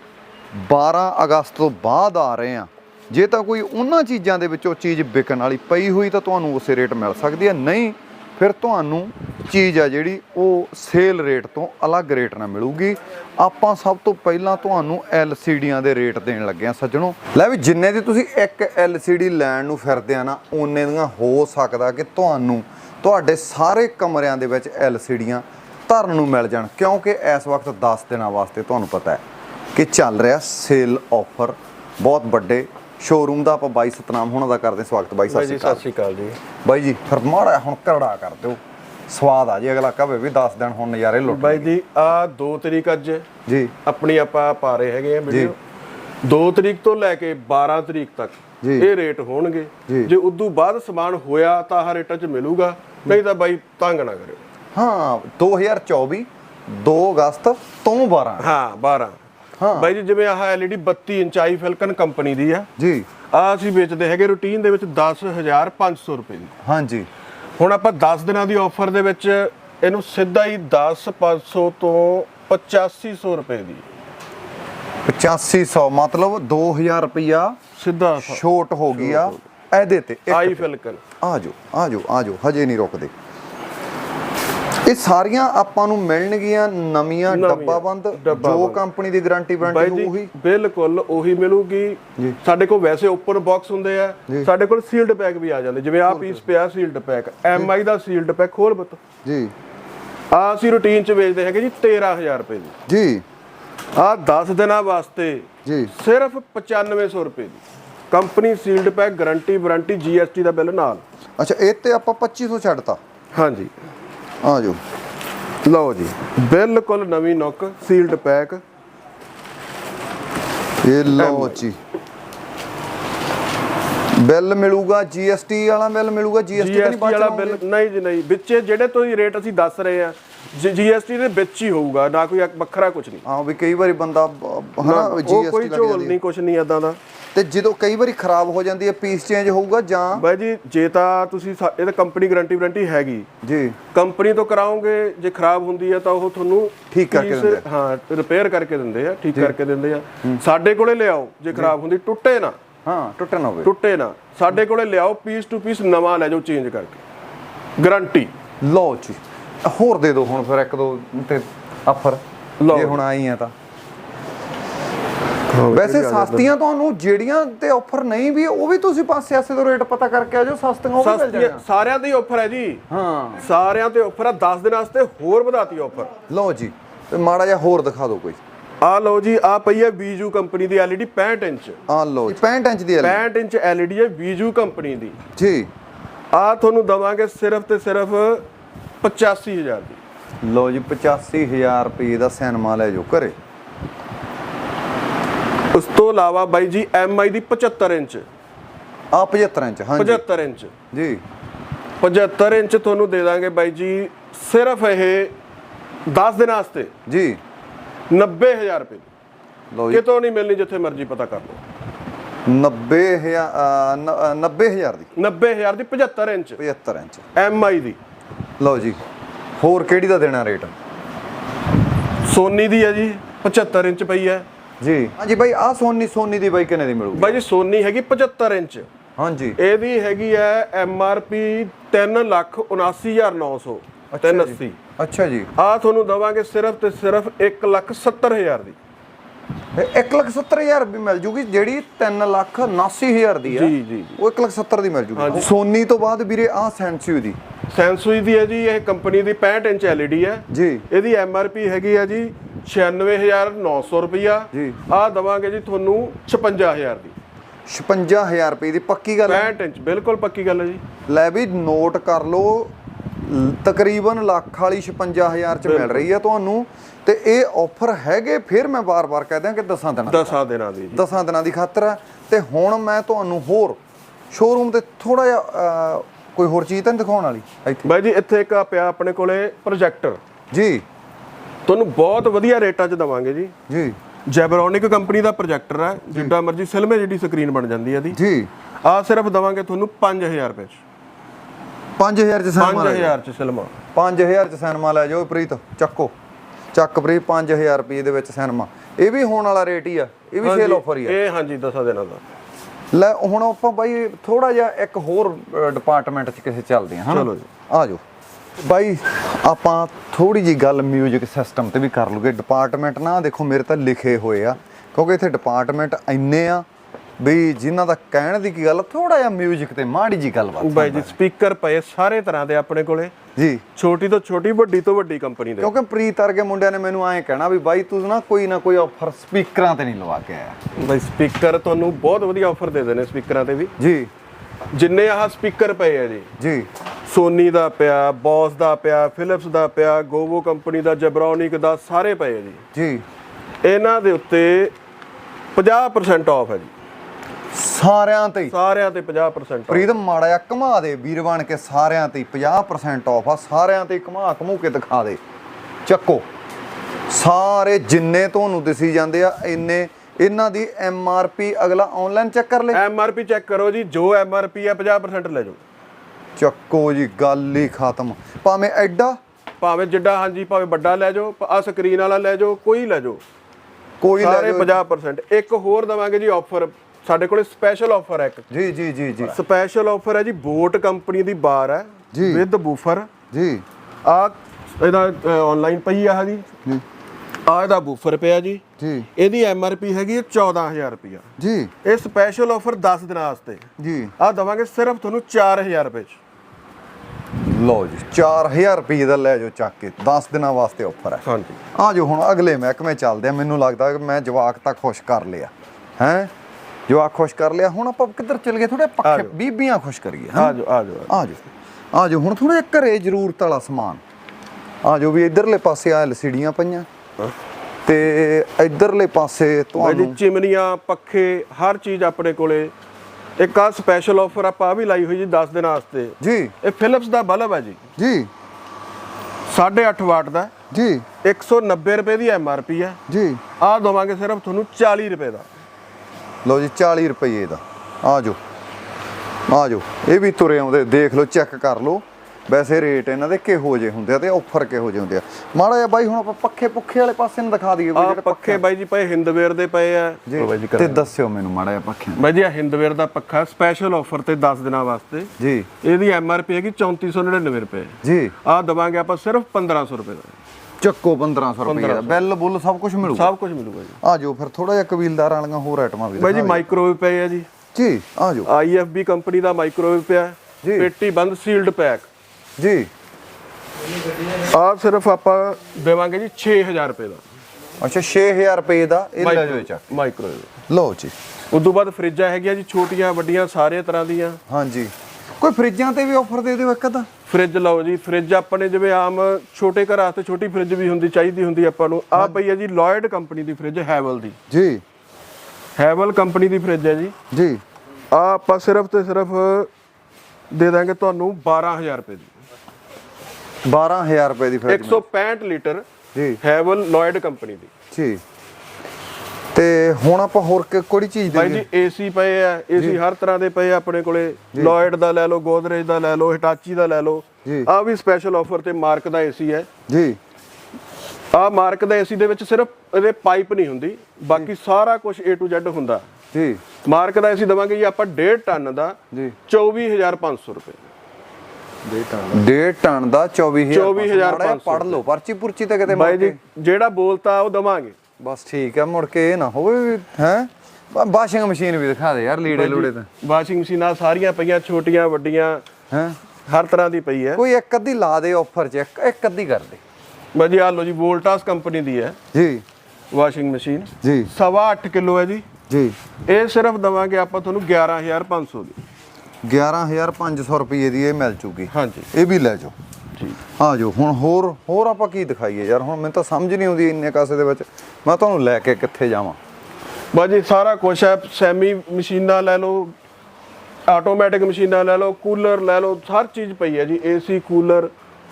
12 ਅਗਸਤ ਤੋਂ ਬਾਅਦ ਆ ਰਹੇ ਆ ਜੇ ਤਾਂ ਕੋਈ ਉਹਨਾਂ ਚੀਜ਼ਾਂ ਦੇ ਵਿੱਚੋਂ ਚੀਜ਼ ਵਿਕਣ ਵਾਲੀ ਪਈ ਹੋਈ ਤਾਂ ਤੁਹਾਨੂੰ ਉਸੇ ਰੇਟ ਮਿਲ ਸਕਦੀ ਹੈ। ਨਹੀਂ, ਫਿਰ ਤੁਹਾਨੂੰ ਚੀਜ਼ ਆ ਜਿਹੜੀ ਉਹ ਸੇਲ ਰੇਟ ਤੋਂ ਅਲੱਗ ਰੇਟ ਨਾਲ ਮਿਲੂਗੀ। ਆਪਾਂ ਸਭ ਤੋਂ ਪਹਿਲਾਂ ਤੁਹਾਨੂੰ LCDਆਂ ਦੇ ਰੇਟ ਦੇਣ ਲੱਗੇ ਆ ਸੱਜਣੋ। ਲੈ ਵੀ ਜਿੰਨੇ ਦੀ ਤੁਸੀਂ ਇੱਕ LCD ਲੈਣ ਨੂੰ ਫਿਰਦੇ ਆ ਨਾ ਓਨੇ ਦੀਆਂ ਹੋ ਸਕਦਾ ਕਿ ਤੁਹਾਨੂੰ ਤੁਹਾਡੇ ਸਾਰੇ ਕਮਰਿਆਂ ਦੇ ਵਿੱਚ LCDਆਂ ਧਰਨ ਨੂੰ ਮਿਲ ਜਾਣ। ਕਿਉਂਕਿ ਇਸ ਵਕਤ 10 ਦਿਨਾਂ ਵਾਸਤੇ ਤੁਹਾਨੂੰ ਪਤਾ ਹੈ ਕਿ ਚੱਲ ਰਿਹਾ ਸੇਲ ਆਫਰ। ਬਹੁਤ ਵੱਡੇ ਸ਼ੋਰੂਮ ਦਾ ਆਪਾਂ ਬਾਈ ਸਤਨਾਮ ਹੋਣਾ ਦਾ ਕਰਦੇ ਸਵਾਗਤ ਬਾਈ ਸਤਿ ਬਾਈ ਸ਼੍ਰੀ ਜੀ ਅਕਾਲ। ਸਤਿ ਸ਼੍ਰੀ ਅਕਾਲ ਜੀ। ਬਾਈ ਜੀ ਫਿਰ ਮਾੜਾ ਹੁਣ ਕਰੜਾ ਕਰ ਦਿਓ। ਸਵਾਦ ਆ ਜੀ ਅਗਲਾ ਕਹੇ ਵੀ 10 ਦਿਨ ਹੁਣ ਨਜ਼ਾਰੇ ਲੁੱਟ ਬਾਈ ਜੀ ਆ 2 ਤਰੀਕ ਅੱਜ ਜੀ। ਆਪਣੀ ਆਪਾਂ ਪਾ ਰਹੇ ਹੈਗੇ ਆ ਵੀਡੀਓ। 2 ਤਰੀਕ ਤੋਂ ਲੈ ਕੇ 12 ਤਰੀਕ ਤੱਕ। ਇਹ ਰੇਟ ਹੋਣਗੇ। ਜੀ। ਉਦੋਂ ਬਾਅਦ ਸਮਾਨ ਹੋਇਆ ਤਾਂ ਆਹ ਰੇਟਾਂ 'ਚ ਮਿਲੂਗਾ। ਨਹੀਂ ਤਾਂ ਬਾਈ ਤੰਗ ਨਾ ਕਰਿਓ। ਹਾਂ 2024 2 ਅਗਸਤ ਤੋਂ 12 ਹਾਂ 12 ਹਾਂ। ਬਾਈ ਜੀ ਜਿਵੇਂ ਆਹ LED 32 ਇੰਚ ਆਈ ਫਿਲਕਨ ਕੰਪਨੀ ਦੀ ਆ। ਜੀ। ਆ ਅਸੀਂ ਵੇਚਦੇ ਹੈਗੇ ਰੂਟੀਨ ਦੇ ਵਿੱਚ 10500 ਰੁਪਏ ਦੀ। ਹਾਂਜੀ। ਹੁਣ ਆਪਾਂ 10 ਦਿਨਾਂ ਦੀ ਆਫਰ ਦੇ ਵਿੱਚ ਇਹਨੂੰ ਸਿੱਧਾ ਹੀ 10500 ਤੋਂ 8500 ਰੁਪਏ ਦੀ। 8500 ਮਤਲਬ 2000 ਰੁਪਇਆ ਸਿੱਧਾ ਛੋਟ ਹੋ ਗਈ ਆ। ਇਹਦੇ ਤੇ ਆਈ ਫਿਲਕਨ ਆ ਜਾਓ ਆ ਜਾਓ ਆ ਜਾਓ ਹਜੇ ਨਹੀਂ ਰੁਕਦੇ। ਇਹ ਸਾਰੀਆਂ ਆਪਾਂ ਨੂੰ ਮਿਲਣਗੀਆਂ ਨਵੀਆਂ ਡੱਬਾਬੰਦ ਡੱਬਾ ਜੋ। ਕੰਪਨੀ ਦੀ ਗਾਰੰਟੀ ਵਾਰੰਟੀ ਉਹੀ ਬਿਲਕੁਲ ਉਹੀ ਮਿਲੂਗੀ। ਸਾਡੇ ਕੋਲ ਵੈਸੇ ਓਪਨ ਬਾਕਸ ਹੁੰਦੇ ਆ। ਸਾਡੇ ਕੋਲ ਸੀਲਡ ਪੈਕ ਵੀ ਆ ਜਾਂਦੇ। ਜਿਵੇਂ ਆਹ ਪੀਸ ਪਿਆ ਸੀਲਡ ਪੈਕ ਐਮਆਈ ਦਾ ਸੀਲਡ ਪੈਕ ਖੋਲ ਬਤ ਜੀ। ਆ ਅਸੀਂ ਰੂਟੀਨ ਚ ਵੇਚਦੇ ਹੈਗੇ ਜੀ 13000 ਰੁਪਏ ਦੀ। ਜੀ। ਆ 10 ਦਿਨਾਂ ਵਾਸਤੇ ਜੀ। ਸਿਰਫ 9500 ਰੁਪਏ ਦੀ। Company sealed pack guarantee warranty GST ਦਾ ਬਿੱਲ ਨਾਲ। ਅੱਛਾ ਇਹ ਤੇ ਆਪਾਂ 2500 ਛੱਡਤਾ। ਹਾਂਜੀ। ਆ ਜਾਓ ਲਓ ਜੀ। ਬਿਲਕੁਲ ਨਵੀਂ ਨੁੱਕ ਸੀਲਡ ਪੈਕ ਇਹ ਲਓ ਜੀ। ਬਿੱਲ ਮਿਲੂਗਾ GST ਵਾਲਾ ਬਿੱਲ ਮਿਲੂਗਾ GST ਤਾਂ ਨਹੀਂ ਜੀਐਸਟੀ ਵਾਲਾ ਬਾਅਦ ਬਿੱਲ ਨਹੀਂ ਜੀ ਨਹੀਂ। ਵਿੱਚੇ ਜਿਹੜੇ ਤੁਸੀਂ ਰੇਟ ਅਸੀਂ ਦੱਸ ਰਹੇ ਆ ਜੀਐਸਟੀ ਦੇ ਵਿੱਚ ਹੀ ਹੋਊਗਾ ਨਾ ਕੋਈ ਵੱਖਰਾ ਕੁਝ ਨਹੀਂ। ਹਾਂ ਵੀ ਕਈ ਵਾਰੀ ਬੰਦਾ ਹਨਾ ਉਹ ਕੋਈ ਲੱਗ ਝੋਲ ਜਾਂਦੀ। ਨਹੀਂ ਕੁਝ ਨਹੀਂ ਇਦਾਂ ਦਾ। ਤੇ ਜਦੋਂ ਕਈ ਵਾਰੀ ਖਰਾਬ ਹੋ ਜਾਂਦੀ ਹੈ ਪੀਸ ਚੇਂਜ ਹੋਊਗਾ ਜਾਂ ਬਾਈ ਜੀ ਜੇ ਤਾਂ ਤੁਸੀਂ ਸਾ- ਇਹ ਤਾਂ ਕੰਪਨੀ ਗਾਰੰਟੀ ਵਾਰੰਟੀ ਹੈਗੀ। ਜੀ। ਕੰਪਨੀ ਤੋਂ ਕਰਾਓਗੇ ਜੇ ਖਰਾਬ ਹੁੰਦੀ ਹੈ ਤਾਂ ਉਹ ਤੁਹਾਨੂੰ ਠੀਕ ਕਰਕੇ piece, ਦਿੰਦੇ ਆ। ਹਾਂ ਰਿਪੇਅਰ ਕਰਕੇ ਦਿੰਦੇ ਆ ਠੀਕ ਕਰਕੇ ਦਿੰਦੇ ਆ। ਸਾਡੇ ਕੋਲੇ ਲਿਆਓ ਜੇ ਖਰਾਬ ਹੁੰਦੀ ਟੁੱਟੇ ਨਾ। ਹਾਂ ਟੁੱਟਣ ਨਾ ਹੋਵੇ। ਟੁੱਟੇ ਨਾ। ਸਾਡੇ ਕੋਲੇ ਲਿਆਓ ਪੀਸ ਟੂ ਪੀਸ ਨਵਾਂ ਲੈ ਜਾਓ ਚੇਂਜ ਕਰਕੇ। ਗਾਰੰਟੀ ਲਓ ਜੀ। ਹੋਰ ਦੇ ਦਿਓ ਹੁਣ ਫਿਰ ਇੱਕ ਦੋ ਤੇ ਆਫਰ। ਲਓ। ਜੇ ਹੁਣ ਆਈ ਆ ਤਾਂ। ਵੈਸੇ ਸਸਤੀਆਂ ਤੁਹਾਨੂੰ ਜਿਹੜੀਆਂ ਤੇ ਆਫਰ ਨਹੀਂ ਵੀ ਉਹ ਵੀ ਤੁਸੀਂ ਪਾਸੇ ਆਸੇ ਤੋਂ ਰੇਟ ਪਤਾ ਕਰਕੇ ਆ ਜਾਓ ਸਸਤੀਆਂ ਉਹ ਵੀ ਮਿਲ ਜਾਣੀਆਂ। ਸਾਰਿਆਂ ਦੀ ਆਫਰ ਹੈ ਜੀ। ਹਾਂ। ਸਾਰਿਆਂ ਤੇ ਆਫਰ ਆ 10 ਦਿਨ ਵਾਸਤੇ ਹੋਰ ਵਧਾਤੀ ਆਫਰ। ਲਓ ਜੀ ਤੇ ਮਾੜਾ ਜਿਹਾ ਹੋਰ ਦਿਖਾ ਦਿਓ ਕੋਈ। ਆ ਲਓ ਜੀ ਆ ਪਈ ਹੈ ਵੀਜੂ ਕੰਪਨੀ ਦੀ LED 65 ਇੰਚ। ਆ ਲਓ ਜੀ 65 ਇੰਚ ਦੀ ਹੈ 65 ਇੰਚ LED ਹੈ ਵੀਜੂ ਕੰਪਨੀ ਦੀ। ਜੀ। ਆ ਤੁਹਾਨੂੰ ਦਵਾਂਗੇ ਸਿਰਫ ਤੇ ਸਿਰਫ 85000 ਦੀ। ਲਓ ਜੀ 85000 ਰੁਪਏ ਦਾ ਸਿਨੇਮਾ ਲੈ ਜਾਓ ਘਰੇ। ਉਸ ਤੋਂ ਇਲਾਵਾ ਬਾਈ ਜੀ MI ਦੀ 75 ਇੰਚ। ਆ 75 ਇੰਚ ਹਾਂਜੀ। 75 ਇੰਚ। ਜੀ। 75 ਇੰਚ ਤੁਹਾਨੂੰ ਦੇ ਦਾਂਗੇ ਬਾਈ ਜੀ ਸਿਰਫ ਇਹ 10 ਦਿਨਾਂ ਵਾਸਤੇ। ਜੀ। 90000 ਰੁਪਏ। ਲਓ ਜੀ। ਕਿਤੋਂ ਨਹੀਂ ਮਿਲਣੀ ਜਿੱਥੇ ਮਰਜ਼ੀ ਪਤਾ ਕਰ ਲਓ। 90000 ਅ, ਨ- ਅ, 90000 ਦੀ। 90000 ਦੀ 75 ਇੰਚ। 75 ਇੰਚ। MI ਦੀ। ਲਓ ਜੀ ਹੋਰ ਕਿਹੜੀ ਦਾ ਦੇਣਾ ਰੇਟ? ਸੋਨੀ ਦੀ ਹੈ ਜੀ 75 ਇੰਚ ਪਈ ਹੈ। ਜੀ। ਹਾਂਜੀ ਬਾਈ ਆ ਸੋਨੀ ਸੋਨੀ ਦੀ ਬਾਈ ਕਿੰਨੇ ਦੀ ਮਿਲੂਗੀ? ਬਾਈ ਜੀ ਸੋਨੀ ਹੈਗੀ 75 ਇੰਚ। ਹਾਂਜੀ। ਇਹਦੀ ਹੈਗੀ ਹੈ MRP 379900 380 ਅੱਛਾ ਜੀ। ਆ ਤੁਹਾਨੂੰ ਦਵਾਂਗੇ ਸਿਰਫ ਤੇ ਸਿਰਫ 170000 ਦੀ। 170000 ਵੀ ਮਿਲ ਜੂਗੀ ਜਿਹੜੀ 379000 ਦੀ ਆ ਜੀ, ਜੀ, ਜੀ। ਉਹ 170 ਦੀ ਮਿਲ ਜੂਗੀ। ਸੋਨੀ ਤੋਂ ਬਾਅਦ ਵੀਰੇ ਆ ਸੈਂਸਿਓ ਦੀ। ਸੈਂਸੂਈ ਦੀ ਹੈ ਜੀ ਇਹ ਕੰਪਨੀ ਦੀ 65 ਇੰਚ LED ਹੈ। ਜੀ। ਇਹਦੀ MRP ਹੈਗੀ ਹੈ ਜੀ 96900 ਰੁਪਿਆ ਜੀ। ਆ ਦਵਾਂਗੇ ਜੀ ਤੁਹਾਨੂੰ 56000 ਦੀ। 56000 ਰੁਪਏ ਦੀ ਪੱਕੀ ਗੱਲ ਹੈ। 65 ਇੰਚ ਬਿਲਕੁਲ ਪੱਕੀ ਗੱਲ ਹੈ ਜੀ। ਲੈ ਵੀ ਨੋਟ ਕਰ ਲਓ ਤਕਰੀਬਨ ਲੱਖ ਵਾਲੀ 56000 ਚ ਮਿਲ ਰਹੀ ਹੈ ਤੁਹਾਨੂੰ। ਤੇ ਇਹ ਆਫਰ ਹੈਗੇ ਫਿਰ ਮੈਂ ਵਾਰ-ਵਾਰ ਕਹਿ ਦਿਆਂ ਕਿ ਦਸਾਂ ਦਿਨਾਂ ਦੀ। ਦਸਾਂ ਦਿਨਾਂ ਦੀ ਜੀ। ਦਸਾਂ ਦਿਨਾਂ ਦੀ ਖਾਤਰ ਹੈ ਤੇ ਹੁਣ ਮੈਂ ਤੁਹਾਨੂੰ ਹੋਰ ਸ਼ੋਰੂਮ ਤੇ ਥੋੜਾ ਜਿਹਾ ਕੋਈ ਹੋਰ ਚੀਜ਼ ਤਾਂ ਦਿਖਾਉਣ ਵਾਲੀ ਇੱਥੇ? ਬਾਈ ਜੀ ਇੱਥੇ ਇੱਕ ਆ ਪਿਆ ਆਪਣੇ ਕੋਲੇ ਪ੍ਰੋਜੈਕਟਰ ਜੀ। ਤੁਹਾਨੂੰ ਬਹੁਤ ਵਧੀਆ ਰੇਟਾਂ 'ਚ ਦਵਾਂਗੇ ਜੀ। ਜੀ। ਜੈਬਰੋਨਿਕ ਕੰਪਨੀ ਦਾ ਪ੍ਰੋਜੈਕਟਰ ਹੈ ਜਿੱਡਾ ਮਰਜ਼ੀ ਸਿਲਮੇ ਜਿਹੜੀ ਸਕਰੀਨ ਬਣ ਜਾਂਦੀ ਹੈ ਇਹਦੀ। ਜੀ। ਆ ਸਿਰਫ ਦਵਾਂਗੇ ਤੁਹਾਨੂੰ 5000 ਰੁਪਏ 'ਚ। 5000 ਚ ਸਿਨੇਮਾ ਲੈ ਜਾਓ। 5000 'ਚ ਸਿਲਮਾ 5000 ਚ ਸਿਨੇਮਾ ਲੈ ਜਾਓ ਪ੍ਰੀਤ ਚੱਕੋ। ਚੱਕ ਪ੍ਰੀਤ 5000 ਰੁਪਏ ਦੇ ਵਿੱਚ ਸਿਨੇਮਾ। ਇਹ ਵੀ ਹੋਣ ਵਾਲਾ ਰੇਟ ਹੀ ਆ ਇਹ ਵੀ ਸੇਲ ਆਫਰ ਹੀ ਆ। ਇਹ ਹਾਂਜੀ ਦਸਾਂ ਦਿਨਾਂ ਦਾ। ਲੈ ਹੁਣ ਆਪਾਂ ਬਾਈ ਥੋੜਾ ਜਿਹਾ ਇੱਕ ਹੋਰ ਡਿਪਾਰਟਮੈਂਟ ਚ ਕਿਸੇ ਚੱਲਦੇ ਹਾਂ? ਚਲੋ ਜੀ। ਆ ਜਾਓ। ਬਾਈ ਆਪਾਂ ਥੋੜੀ ਜੀ ਗੱਲ 뮤직 ਸਿਸਟਮ ਤੇ ਵੀ ਕਰ ਲੂਗੇ। ਡਿਪਾਰਟਮੈਂਟ ਨਾ ਦੇਖੋ ਮੇਰੇ ਤਾਂ ਲਿਖੇ ਹੋਏ ਆ। ਕਿਉਂਕਿ ਇੱਥੇ ਡਿਪਾਰਟਮੈਂਟ ਇੰਨੇ ਆ ਵੀ ਜਿਨ੍ਹਾਂ ਦਾ ਕਹਿਣ ਦੀ ਕੀ ਗੱਲ ਥੋੜਾ ਜਿਹਾ 뮤직 ਤੇ ਮਾੜੀ ਜੀ ਗੱਲਬਾਤ ਬਾਈ ਜੀ ਸਪੀਕਰ ਪਏ ਸਾਰੇ ਤਰ੍ਹਾਂ ਦੇ ਆਪਣੇ ਕੋਲੇ। ਜੀ। ਛੋਟੀ ਤੋਂ ਛੋਟੀ ਵੱਡੀ ਤੋਂ ਵੱਡੀ ਕੰਪਨੀ ਦੇ। ਕਿਉਂਕਿ ਪ੍ਰੀਤ ਵਰਗੇ ਮੁੰਡਿਆਂ ਨੇ ਮੈਨੂੰ ਐਂ ਕਹਿਣਾ ਵੀ ਬਾਈ ਤੂੰ ਨਾ ਕੋਈ ਨਾ ਕੋਈ ਆਫਰ ਸਪੀਕਰਾਂ ਤੇ ਨਹੀਂ ਲਵਾ ਕੇ ਆਇਆ। ਬਾਈ ਸਪੀਕਰ ਤੁਹਾਨੂੰ ਬਹੁਤ ਵਧੀਆ ਆਫਰ ਦੇ ਦੇਣੇ ਸਪੀਕਰਾਂ ਤੇ ਵੀ। ਜੀ। ਜਿੰਨੇ ਆਹ ਸਪੀਕਰ ਪਏ ਆ ਜੀ। ਜੀ। ਸੋਨੀ ਦਾ ਪਿਆ ਬੋਸ ਦਾ ਪਿਆ ਫਿਲਿਪਸ ਦਾ ਪਿਆ ਗੋਵੋ ਕੰਪਨੀ ਦਾ ਜੈਬਰੋਨਿਕ ਦਾ ਸਾਰੇ ਪਏ ਆ ਜੀ। ਜੀ। ਇਹਨਾਂ ਦੇ ਉੱਤੇ 50% ਆਫ ਹੈ ਜੀ। ਸਾਰਿਆਂ ਤੇ ਹੀ। ਸਾਰਿਆਂ ਤੇ 50% off। ਮਾੜਾ ਜਿਹਾ ਘੁਮਾ ਦੇ ਵੀਰ ਬਣ ਕੇ ਸਾਰਿਆਂ ਤੇ ਹੀ 50% ਆਫ ਆ। ਸਾਰਿਆਂ ਤੇ ਹੀ ਘੁਮਾ ਘਮੂ ਕੇ ਦਿਖਾ ਦੇ। ਚੱਕੋ। ਸਾਰੇ ਜਿੰਨੇ ਤੁਹਾਨੂੰ ਦਿਸੀ ਜਾਂਦੇ ਆ ਇੰਨੇ ਇਹਨਾਂ ਦੀ ਐਮ ਆਰ ਪੀ ਅਗਲਾ ਆਨਲਾਈਨ ਚੈੱਕ ਕਰ ਲੈ। MRP ਚੈੱਕ ਕਰੋ ਜੀ ਜੋ MRP ਹੈ 50% ਲੈ ਜਾਓ। ਚੱਕੋ ਜੀ ਗੱਲ ਹੀ ਖਤਮ। ਭਾਵੇਂ ਐਡਾ। ਭਾਵੇਂ ਜਿੱਡਾ ਹਾਂਜੀ ਭਾਵੇਂ ਵੱਡਾ ਲੈ ਜਾਓ ਆ ਸਕਰੀਨ ਵਾਲਾ ਲੈ ਜਾਓ ਕੋਈ ਲੈ ਜਾਓ। ਕੋਈ ਲੈ ਸਾਰੇ ਜਾਓ। 50% ਇੱਕ ਹੋਰ ਦਵਾਂਗੇ ਜੀ ਆਫਰ ਸਾਡੇ ਕੋਲੇ ਸਪੈਸ਼ਲ ਆਫਰ ਹੈ ਇੱਕ। ਜੀ ਜੀ ਜੀ ਜੀ। ਸਪੈਸ਼ਲ ਆਫਰ ਹੈ ਜੀ ਬੋਟ ਕੰਪਨੀ ਦੀ ਬਾਰ ਹੈ ਜੀ। ਵਿਦ ਬੂਫਰ ਜੀ। ਆ ਇਹਦਾ ਆਨਲਾਈਨ ਪਈ ਆ ਜੀ। ਜੀ। ਆ ਇਹਦਾ ਬੂਫਰ ਪਿਆ ਜੀ। ਜੀ। ਇਹਦੀ ਐਮਆਰਪੀ ਹੈਗੀ ਹੈ 14000 ਰੁਪਇਆ ਜੀ। ਇਹ ਸਪੈਸ਼ਲ ਆਫਰ 10 ਦਿਨਾਂ ਵਾਸਤੇ। ਜੀ। ਆ ਦਵਾਂਗੇ ਸਿਰਫ ਤੁਹਾਨੂੰ 4000 ਰੁਪਏ ਚ। ਲਓ ਜੀ 4000 ਰੁਪਏ ਦਾ ਲੈ ਜਾਓ ਚੱਕ ਕੇ। 10 ਦਿਨਾਂ ਵਾਸਤੇ ਆਫਰ ਹੈ। ਹਾਂਜੀ। ਆ ਜੋ ਹੁਣ ਅਗਲੇ ਮਹਿਕਮੇ ਚੱਲਦੇ ਆ। ਮੈਨੂੰ ਲੱਗਦਾ ਕਿ ਮੈਂ ਜਵਾਕ ਤਾਂ ਖੁਸ਼ ਕਰ ਲਿਆ। ਹੈ? ਜਵਾਕ ਖੁਸ਼ ਕਰ ਲਿਆ ਹੁਣ ਆਪਾਂ ਕਿੱਧਰ ਚੱਲ ਗਏ? ਥੋੜੇ ਆ ਪੱਖੇ। ਬੀਬੀਆਂ ਖੁਸ਼ ਕਰੀਏ ਆ ਜਾਓ ਆ ਜਾਓ ਆ ਜੋ ਆ ਜੋ ਹੁਣ ਥੋੜੇ ਘਰੇ ਜ਼ਰੂਰਤ ਵਾਲਾ ਸਮਾਨ। ਆ ਜੋ ਵੀ ਇਧਰਲੇ ਪਾਸੇ ਆ ਐਲਸੀਡੀਆਂ ਪਈਆਂ। ਤੇ ਇਧਰਲੇ ਪਾਸੇ ਜੀ ਤੁਹਾਨੂੰ ਚਿਮਨੀਆਂ ਪੱਖੇ ਹਰ ਚੀਜ਼ ਆਪਣੇ ਕੋਲੇ। ਇੱਕ ਆ ਸਪੈਸ਼ਲ ਆਫਰ ਆਪਾਂ ਆਹ ਵੀ ਲਾਈ ਹੋਈ ਜੀ 10 ਦਿਨਾਂ ਵਾਸਤੇ। ਜੀ। ਇਹ ਫਿਲਿਪਸ ਦਾ ਬਲਬ ਹੈ ਜੀ। ਜੀ। 8.5 ਵਾਟ ਦਾ। ਜੀ। 190 ਰੁਪਏ ਦੀ ਐਮ ਆਰ ਪੀ ਹੈ। ਜੀ। ਆਹ ਦਵਾਂਗੇ ਸਿਰਫ ਤੁਹਾਨੂੰ 40 ਰੁਪਏ ਦਾ। ਲਓ ਜੀ 40 ਰੁਪਏ ਦਾ। ਆ ਜਾਓ। ਆ ਜਾਓ। ਇਹ ਵੀ ਤੁਰੇ ਆਉਂਦੇ ਦੇਖ ਲਓ ਚੈੱਕ ਕਰ ਲਓ। ਵੈਸੇ ਰੇਟ ਇਹਨਾਂ ਦੇ ਕਿਹੋ ਜਿਹੇ ਹੁੰਦੇ ਆ ਤੇ ਆਫਰ ਕਿਹੋ ਜਿਹੇ ਹੁੰਦੇ ਆ। ਮਾੜਾ ਜਿਹਾ ਬਾਈ ਹੁਣ ਆਪਾਂ ਪੱਖੇ ਪੁੱਖੇ ਵਾਲੇ ਪਾਸੇ ਨੂੰ ਦਿਖਾ ਦਈਏ ਬਈ ਜਿਹੜੇ ਪੱਖੇ ਬਾਈ ਜੀ ਪਏ ਹਿੰਦਵੇਰ ਦੇ ਪਏ ਆ। ਜੀ ਤੇ ਦੱਸਿਓ ਮੈਨੂੰ ਮਾੜਾ ਜਿਹਾ ਪੱਖਿਆਂ ਬਾਈ ਜੀ ਹਿੰਦਵੇਰ ਦਾ ਪੱਖਾ ਸਪੈਸ਼ਲ ਆਫਰ ਤੇ 10 ਦਿਨਾਂ ਵਾਸਤੇ। ਜੀ। ਇਹਦੀ ਐਮ ਆਰ ਪੀ ਹੈਗੀ 3499 ਰੁਪਏ। ਜੀ। ਆਹ ਦਵਾਂਗੇ ਆਪਾਂ ਸਿਰਫ 1500 ਰੁਪਏ ਦਾ। ਚੱਕੋ 1500 ਰੁਪਏ ਦਾ। ਬਿੱਲ ਬੁੱਲ ਸਭ ਕੁਝ ਮਿਲੂਗਾ। ਸਭ ਕੁਝ ਮਿਲੂਗਾ ਜੀ। ਆ ਜਾਓ ਫਿਰ ਥੋੜਾ ਜਿਹਾ ਕਬੀਲਦਾਰਾਂ ਵਾਲੀਆਂ ਹੋਰ ਆਈਟਮਾਂ ਵੀ ਬਾਈ ਜੀ ਮਾਈਕ੍ਰੋਵੇਵ ਪਏ ਆ ਜੀ। ਜੀ ਆ ਜਾਓ। ਆਈਐਫਬੀ ਕੰਪਨੀ ਦਾ ਮਾਈਕ੍ਰੋਵੇਵ ਪਿਆ। ਜੀ। ਪੇਟੀ ਬੰਦ ਸੀਲਡ ਪੈਕ ਜੀ। ਆਹ ਸਿਰਫ ਆਪਾਂ ਦੇਵਾਂਗੇ ਜੀ 6000 ਰੁਪਏ ਦਾ। ਅੱਛਾ 6000 ਰੁਪਏ ਦਾ ਇਹ ਲੈ ਜਾਓ ਚੱਕ। ਮਾਈਕ੍ਰੋਵੇਵ ਲਓ ਜੀ। ਉਦੋਂ ਬਾਅਦ ਫਰਿੱਜਾਂ ਹੈਗੀਆਂ ਜੀ ਛੋਟੀਆਂ ਵੱਡੀਆਂ ਸਾਰੇ ਤਰ੍ਹਾਂ ਦੀਆਂ। ਹਾਂਜੀ। ਕੋਈ ਫਰਿੱਜਾਂ ਤੇ ਵੀ ਆਫਰ ਦੇ ਦਿਓ ਇੱਕ ਅੱਧਾ? ਫਰਿੱਜ ਲਓ ਜੀ ਫਰਿੱਜ ਆਪਣੇ ਜਿਵੇਂ ਆਮ ਛੋਟੇ ਘਰਾਂ ਤੇ ਛੋਟੀ ਫਰਿੱਜ ਵੀ ਹੁੰਦੀ ਚਾਹੀਦੀ ਹੁੰਦੀ ਆਪਾਂ ਨੂੰ। ਆਹ ਪਈ ਹੈ ਜੀ ਲੋਇਡ ਕੰਪਨੀ ਦੀ ਫਰਿੱਜ ਹੈਵਲ ਦੀ। ਜੀ। ਹੈਵਲ ਕੰਪਨੀ ਦੀ ਫਰਿੱਜ ਹੈ ਜੀ। ਜੀ। ਆ ਆਪਾਂ ਸਿਰਫ ਤੇ ਸਿਰਫ ਦੇ ਦਾਂਗੇ ਤੁਹਾਨੂੰ 12000 ਰੁਪਏ ਦੀ। 12000 ਰੁਪਏ ਦੀ ਫਰਿੱਜ 165 ਲੀਟਰ ਜੀ। ਹੈਵਲ ਲੋਇਡ ਕੰਪਨੀ ਦੀ। ਜੀ। ਤੇ ਹੁਣ ਆਪਾਂ ਹੋਰ ਕਿ- ਕਿਹੜੀ ਚੀਜ਼ ਭਾਈ ਦੇ ਜੀ ਏਸੀ ਪਏ ਆ ਏਸੀ ਹਰ ਤਰ੍ਹਾਂ ਦੇ ਪਏ ਆ ਆਪਣੇ ਕੋਲੇ। ਲੋਇਡ ਦਾ ਲੈ ਲਓ ਗੋਦਰੇਜ ਦਾ ਲੈ ਲਓ ਹਿਟਾਚੀ ਦਾ ਲੈ ਲਓ। ਜੀ। ਆ ਵੀ ਸਪੈਸ਼ਲ ਆਫਰ ਤੇ ਮਾਰਕ ਦਾ ਏਸੀ ਹੈ। ਜੀ। ਆ ਮਾਰਕ ਦਾ ਏਸੀ ਦੇ ਵਿੱਚ ਸਿਰਫ ਇਹਦੇ ਪਾਈਪ ਨਹੀਂ ਹੁੰਦੀ ਬਾਕੀ ਸਾਰਾ ਕੁਝ A to Z ਹੁੰਦਾ। ਜੀ। ਮਾਰਕ ਦਾ ਏਸੀ ਦਵਾਂਗੇ ਜੀ ਆਪਾਂ 1.5 ਟਨ ਦਾ ਜੀ। 24500 ਰੁਪਏ। ਡੇਢ ਟਨ ਦਾ। 24000 24,500 ਪੜ ਲਓ ਪਰਚੀ ਪੁਰਚੀ ਤੇ ਕਿਤੇ ਬਾਈ ਜੀ ਕੇ। ਜਿਹੜਾ ਬੋਲਤਾ ਉਹ ਦਵਾਂਗੇ। ਬਸ ਠੀਕ ਹੈ ਮੁੜ ਕੇ ਇਹ ਨਾ ਹੋਵੇ ਹੈ? ਵਾਸ਼ਿੰਗ ਮਸ਼ੀਨ ਵੀ ਦਿਖਾ ਦੇ ਯਾਰ ਲੀੜੇ ਲੂੜੇ ਤਾਂ। ਵਾਸ਼ਿੰਗ ਮਸ਼ੀਨਾਂ ਸਾਰੀਆਂ ਪਈਆਂ ਛੋਟੀਆਂ ਵੱਡੀਆਂ ਹੈ? ਹਰ ਤਰ੍ਹਾਂ ਦੀ ਪਈ ਹੈ। ਕੋਈ ਇੱਕ ਅੱਧੀ ਲਾ ਦੇ ਆਫਰ ਚ ਇੱਕ ਇੱਕ ਅੱਧੀ ਕਰ ਦੇ। ਬਾਈ ਜੀ ਆ ਲਓ ਜੀ ਵੋਲਟਾਸ ਕੰਪਨੀ ਦੀ ਹੈ। ਜੀ। ਵਾਸ਼ਿੰਗ ਮਸ਼ੀਨ ਜੀ। ਸਵਾ 8 ਕਿਲੋ ਹੈ ਜੀ। ਜੀ। ਇਹ ਸਿਰਫ ਦਵਾਂਗੇ ਆਪਾਂ ਤੁਹਾਨੂੰ 11500 ਦੀ। 11500 ਰੁਪਏ ਦੀ ਇਹ ਮਿਲ ਚੂਗੀ ਹਾਂਜੀ। ਇਹ ਵੀ ਲੈ ਜਾਓ। ਜੀ। ਆ ਜਾਓ ਹੁਣ ਹੋਰ ਹੋਰ ਆਪਾਂ ਕੀ ਦਿਖਾਈਏ ਯਾਰ? ਹੁਣ ਮੈਨੂੰ ਤਾਂ ਸਮਝ ਨਹੀਂ ਆਉਂਦੀ ਇੰਨੇ ਕਾਸੇ ਦੇ ਵਿੱਚ। ਮੈਂ ਤੁਹਾਨੂੰ ਲੈ ਕੇ ਕਿੱਥੇ ਜਾਵਾਂ? ਬਾਜੀ ਸਾਰਾ ਕੁਝ ਹੈ। ਸੈਮੀ ਮਸ਼ੀਨਾਂ ਲੈ ਲਓ ਆਟੋਮੈਟਿਕ ਮਸ਼ੀਨਾਂ ਲੈ ਲਓ ਕੂਲਰ ਲੈ ਲਓ ਹਰ ਚੀਜ਼ ਪਈ ਹੈ ਜੀ। ਏਸੀ ਕੂਲਰ